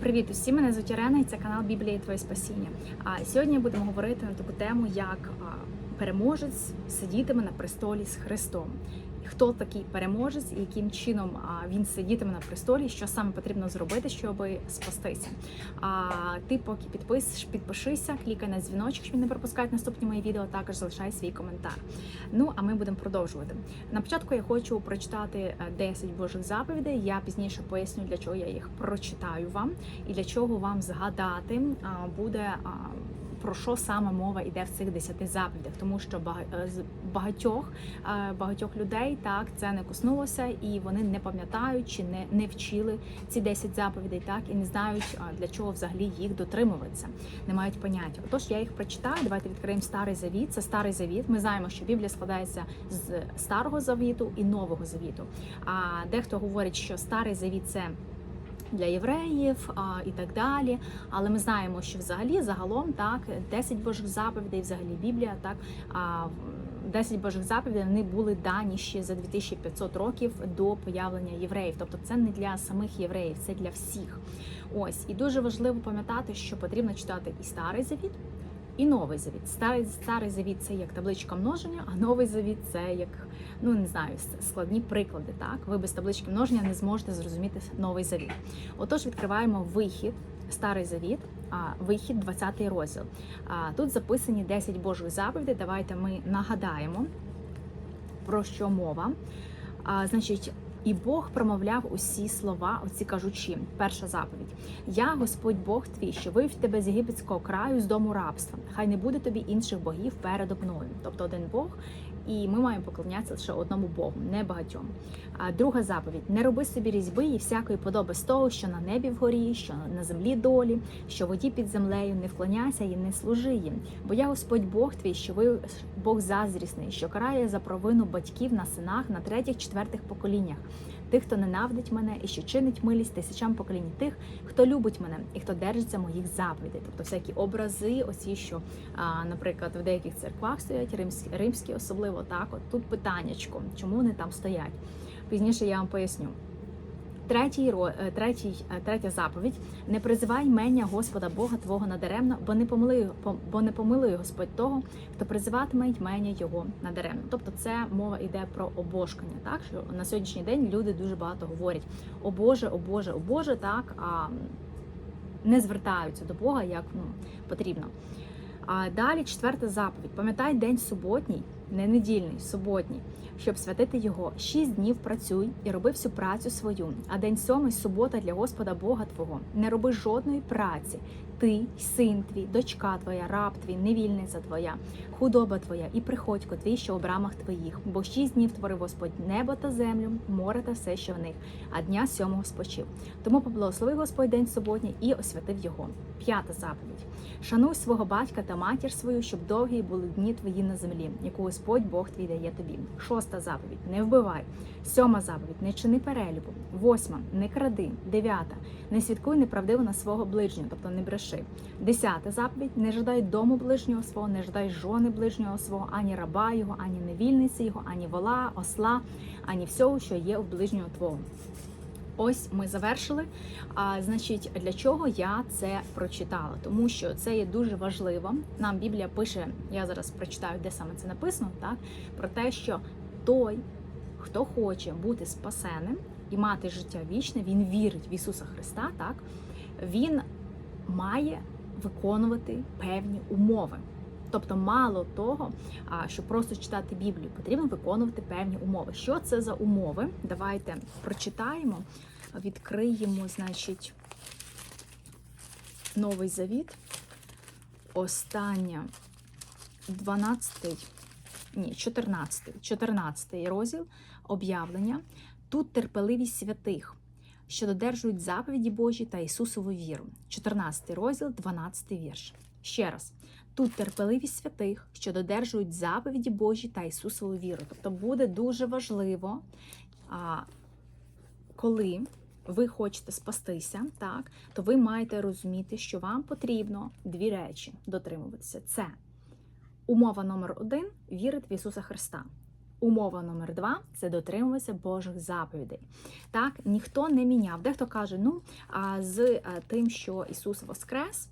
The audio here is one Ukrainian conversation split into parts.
Привіт усім! Мене звуть Ірена і це канал Біблія і Твоє Спасіння. А сьогодні будемо говорити на таку тему, як переможець сидітиме на престолі з Христом. Хто такий переможець і яким чином він сидітиме на престолі, що саме потрібно зробити, щоб спастися. А ти поки підпис, підпишися, клікай на дзвіночок, щоб не пропускати наступні мої відео. Також залишай свій коментар. Ну а ми будемо продовжувати. На початку я хочу прочитати е, 10 Божих заповідей. Я пізніше поясню, для чого я їх прочитаю вам і для чого вам згадати буде. Про що саме мова йде в цих десяти заповідях, тому що е, багатьох е, багатьох людей так це не коснулося, і вони не пам'ятають чи не, не вчили ці 10 заповідей, так і не знають для чого взагалі їх дотримуватися, не мають поняття. Отож, я їх прочитаю. Давайте відкриємо старий завіт. Це старий завіт. Ми знаємо, що Біблія складається з старого завіту і нового завіту. А дехто говорить, що старий завіт це для євреїв а, і так далі. Але ми знаємо, що взагалі загалом так 10 божих заповідей, взагалі Біблія, так а, 10 божих заповідей вони були дані ще за 2500 років до появлення євреїв. Тобто це не для самих євреїв, це для всіх. Ось і дуже важливо пам'ятати, що потрібно читати і старий завіт. І новий завіт. Старий старий завіт це як табличка множення, а новий завіт це як ну не знаю складні приклади. Так, ви без таблички множення не зможете зрозуміти новий завіт. Отож, відкриваємо вихід, старий завіт, вихід, 20 розділ. Тут записані 10 Божих заповідей. Давайте ми нагадаємо про що мова. Значить, і Бог промовляв усі слова, оці кажучи, перша заповідь: Я, Господь Бог твій, що вивів тебе з єгипетського краю, з дому рабства. Хай не буде тобі інших богів передо мною. Тобто один Бог, і ми маємо поклонятися лише одному Богу, не багатьом. Друга заповідь: не роби собі різьби і всякої подоби з того, що на небі вгорі, що на землі долі, що воді під землею, не вклоняйся і не служи їм. Бо я Господь Бог твій, що ви Бог заздрісний, що карає за провину батьків на синах на третіх, четвертих поколіннях. Тих, хто ненавидить мене і що чинить милість тисячам поколінь тих, хто любить мене і хто держиться моїх заповідей. Тобто всякі образи, оці, що, наприклад, в деяких церквах стоять римські, римські особливо так. От тут питаннячко, чому вони там стоять. Пізніше я вам поясню. Третій, е, третій, е, третя заповідь: не призивай мення Господа Бога Твого надаремно, бо не помилує, бо не помилує Господь того, хто призиватиме ймення його надаремно. Тобто, це мова йде про обожкання. Так що на сьогоднішній день люди дуже багато говорять: о Боже, о Боже, о Боже, так а не звертаються до Бога як ну, потрібно. А далі четверта заповідь: пам'ятай день суботній, не недільний, суботній, щоб святити його. Шість днів працюй і роби всю працю свою. А день сьомий субота для Господа Бога Твого. Не роби жодної праці. Ти, син твій, дочка твоя, раб твій, невільниця твоя, худоба твоя і приходько твій, що у брамах твоїх. Бо шість днів творив Господь небо та землю, море та все, що в них, а дня сьомого спочив. Тому поблагословив Господь день суботній і освятив його. П'ята заповідь. Шануй свого батька та матір свою, щоб довгі були дні твої на землі, яку Господь Бог твій дає тобі. Шоста заповідь не вбивай. Сьома заповідь не чини перелюбу. Восьма не кради. Дев'ята не свідкуй неправдиво на свого ближнього, тобто не бреши. Десята заповідь не жадай дому ближнього свого, не жадай жони ближнього свого, ані раба його, ані невільниці його, ані вола, осла, ані всього, що є у ближнього твого. Ось ми завершили. А значить, для чого я це прочитала? Тому що це є дуже важливо. Нам Біблія пише, я зараз прочитаю, де саме це написано, так про те, що той, хто хоче бути спасеним і мати життя вічне, він вірить в Ісуса Христа, так він має виконувати певні умови. Тобто, мало того, а, щоб просто читати Біблію, потрібно виконувати певні умови. Що це за умови? Давайте прочитаємо, відкриємо, значить, новий завіт. Остання 12, ні, 14, 14 розділ об'явлення. Тут терпеливість святих, що додержують заповіді Божі та Ісусову віру. 14 розділ, 12 вірш. Ще раз. Тут терпеливість святих, що додержують заповіді Божі та Ісусову віру. Тобто буде дуже важливо, коли ви хочете спастися, так, то ви маєте розуміти, що вам потрібно дві речі дотримуватися. Це умова номер один вірити в Ісуса Христа. Умова номер два це дотримуватися Божих заповідей. Так, ніхто не міняв. Дехто каже, ну а з е, тим, що Ісус Воскрес.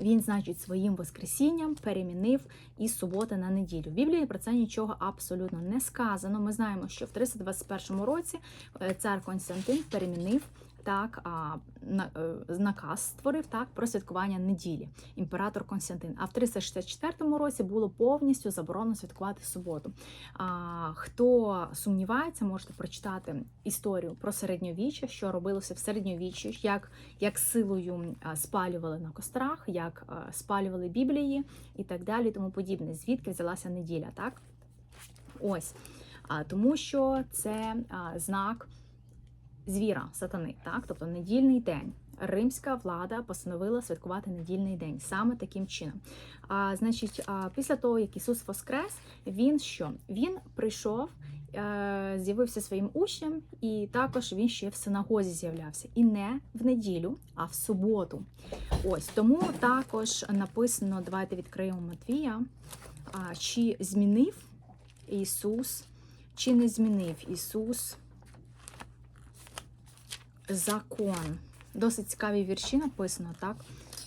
Він, значить, своїм воскресінням перемінив із суботи на неділю. В Біблії про це нічого абсолютно не сказано. Ми знаємо, що в 321 році е, цар Константин перемінив так, а, на, е, наказ створив так про святкування неділі, імператор Константин. А в 364 році було повністю заборонено святкувати суботу. А, хто сумнівається, можете прочитати історію про середньовіччя, що робилося в середньовіччі, як, як силою спалювали на кострах, як спалювали Біблії і так далі, тому подібне. Звідки взялася неділя, так? Ось. А, тому що це а, знак звіра сатани, так, тобто недільний день. Римська влада постановила святкувати недільний день саме таким чином. А, Значить, а, після того, як Ісус Воскрес, він що? Він прийшов, е, з'явився своїм учням, і також він ще в синагозі з'являвся. І не в неділю, а в суботу. Ось тому також написано: давайте відкриємо Матвія. А, чи змінив Ісус, чи не змінив Ісус закон. Досить цікаві вірші написано, так?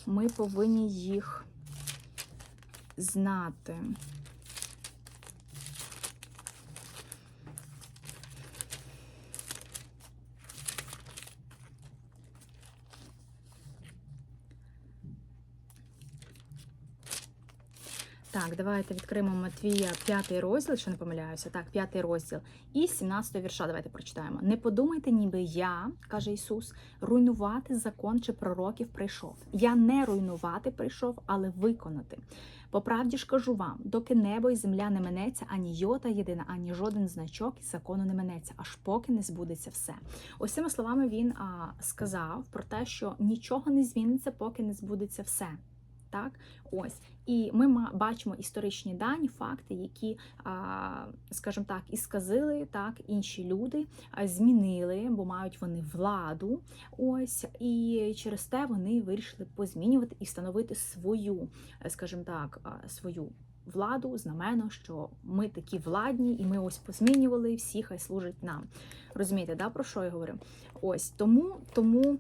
Ми повинні їх знати. Так, давайте відкриємо Матвія 5 розділ, якщо не помиляюся. Так, 5 розділ. І 17 вірша. Давайте прочитаємо. Не подумайте, ніби я, каже Ісус, руйнувати закон чи пророків прийшов. Я не руйнувати прийшов, але виконати. По правді ж кажу вам, доки небо і земля не минеться, ані йота єдина, ані жоден значок із закону не минеться, аж поки не збудеться все. Ось цими словами він а, сказав про те, що нічого не зміниться, поки не збудеться все. Так, ось і ми бачимо історичні дані, факти, які, скажімо так, і сказили так, інші люди змінили, бо мають вони владу. Ось і через те вони вирішили позмінювати і встановити свою, скажімо так, свою. Владу, знамено, що ми такі владні, і ми ось позмінювали, всі хай служать нам. Розумієте, да, про що я говорю? Ось тому, тому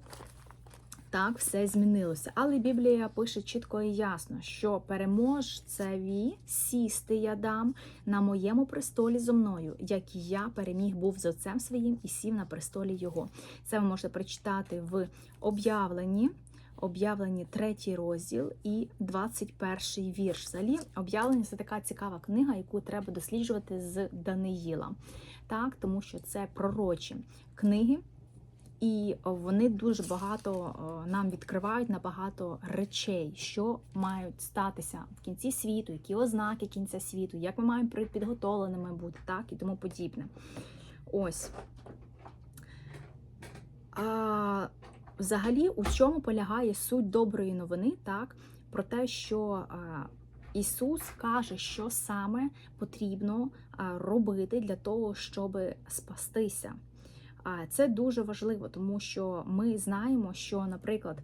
так все змінилося. Але Біблія пише чітко і ясно, що переможцеві сісти я дам на моєму престолі зо мною, як і я переміг був з отцем своїм і сів на престолі його. Це ви можете прочитати в об'явленні. Об'явлені третій розділ і 21 вірш. Взагалі, об'явлення це така цікава книга, яку треба досліджувати з Даниїла. Так, тому що це пророчі книги. І вони дуже багато е, нам відкривають на багато речей, що мають статися в кінці світу, які ознаки кінця світу, як ми маємо підготовленими бути, так і тому подібне. Ось. А, Взагалі, у чому полягає суть доброї новини, так, про те, що а, Ісус каже, що саме потрібно а, робити для того, щоб спастися. Це дуже важливо, тому що ми знаємо, що, наприклад,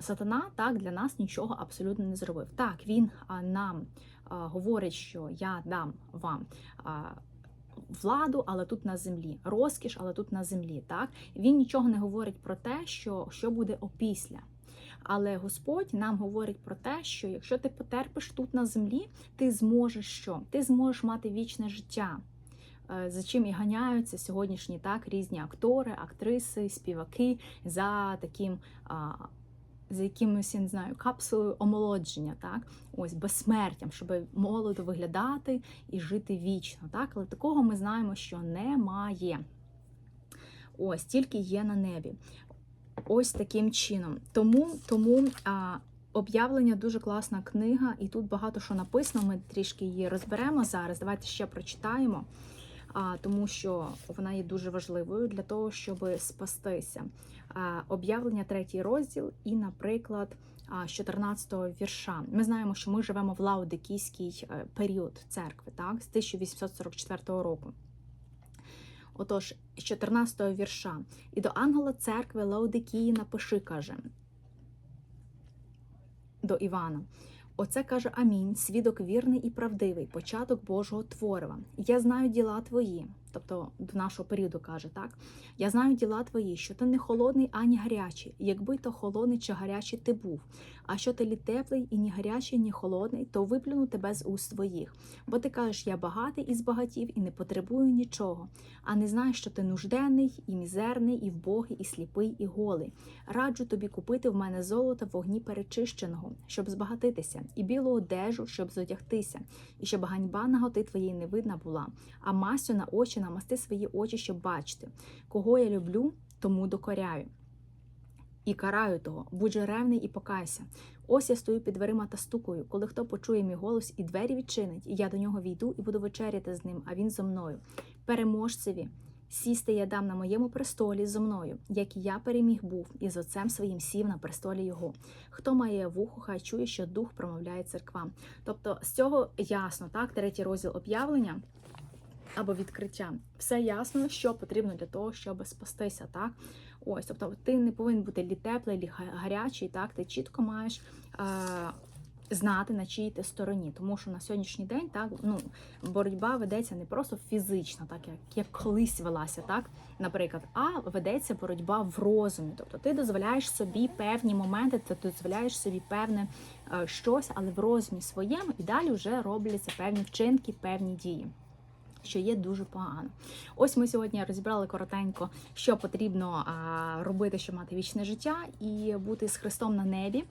сатана так для нас нічого абсолютно не зробив. Так, він нам говорить, що я дам вам. Владу, але тут на землі, розкіш, але тут на землі. Так він нічого не говорить про те, що що буде опісля. Але Господь нам говорить про те, що якщо ти потерпиш тут на землі, ти зможеш що? Ти зможеш мати вічне життя. Е, за чим і ганяються сьогоднішні так різні актори, актриси, співаки за таким. За якимось, я не знаю, капсулою омолодження, так, ось безсмертям, щоб молодо виглядати і жити вічно. так, Але такого ми знаємо, що немає. Ось, тільки є на небі. Ось таким чином. Тому тому а, об'явлення дуже класна книга, і тут багато що написано. Ми трішки її розберемо зараз. Давайте ще прочитаємо тому що вона є дуже важливою для того, щоб спастися. Об'явлення третій розділ, і, наприклад, з 14-го вірша. Ми знаємо, що ми живемо в Лаудикійський е, період церкви, так, з 1844 року. Отож, з 14 го вірша. І до ангела церкви Лаудикії напиши, каже до Івана. Оце каже Амінь, свідок вірний і правдивий, початок Божого творива. Я знаю діла твої, тобто до нашого періоду каже так. Я знаю діла твої, що ти не холодний, ані гарячий, якби то холодний чи гарячий ти був. А що ти лі теплий і ні гарячий, ні холодний, то виплюну тебе з уст твоїх. Бо ти кажеш, я багатий і збагатів, і не потребую нічого. А не знаєш, що ти нужденний, і мізерний, і вбогий, і сліпий, і голий. Раджу тобі купити в мене золото в вогні перечищеного, щоб збагатитися, і білу одежу, щоб зодягтися, і щоб ганьба наготи твоєї не видна була, а масю на очі намасти свої очі, щоб бачити. Кого я люблю, тому докоряю. І караю того, будь же ревний і покайся. Ось я стою під дверима та стукаю, коли хто почує мій голос і двері відчинить, і я до нього війду і буду вечеряти з ним, а він зо мною. Переможцеві, сісти я дам на моєму престолі зо мною, як і я переміг був, і з отцем своїм сів на престолі його. Хто має вухо, хай чує, що дух промовляє церквам. Тобто з цього ясно, так, третій розділ об'явлення. Або відкриття. Все ясно, що потрібно для того, щоб спастися, так? Ось, тобто ти не повинен бути лі теплий, лі гарячий, так? Ти чітко маєш е, знати, на чиїй ти стороні. Тому що на сьогоднішній день так, ну, боротьба ведеться не просто фізично, так як, як колись велася, так, наприклад, а ведеться боротьба в розумі. Тобто ти дозволяєш собі певні моменти, ти дозволяєш собі певне е, щось, але в розумі своєму і далі вже робляться певні вчинки, певні дії що є дуже погано. Ось ми сьогодні розібрали коротенько, що потрібно робити, щоб мати вічне життя і бути з Христом на небі.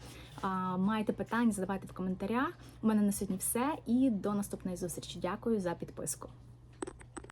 Маєте питання, задавайте в коментарях. У мене на сьогодні все. І до наступної зустрічі. Дякую за підписку.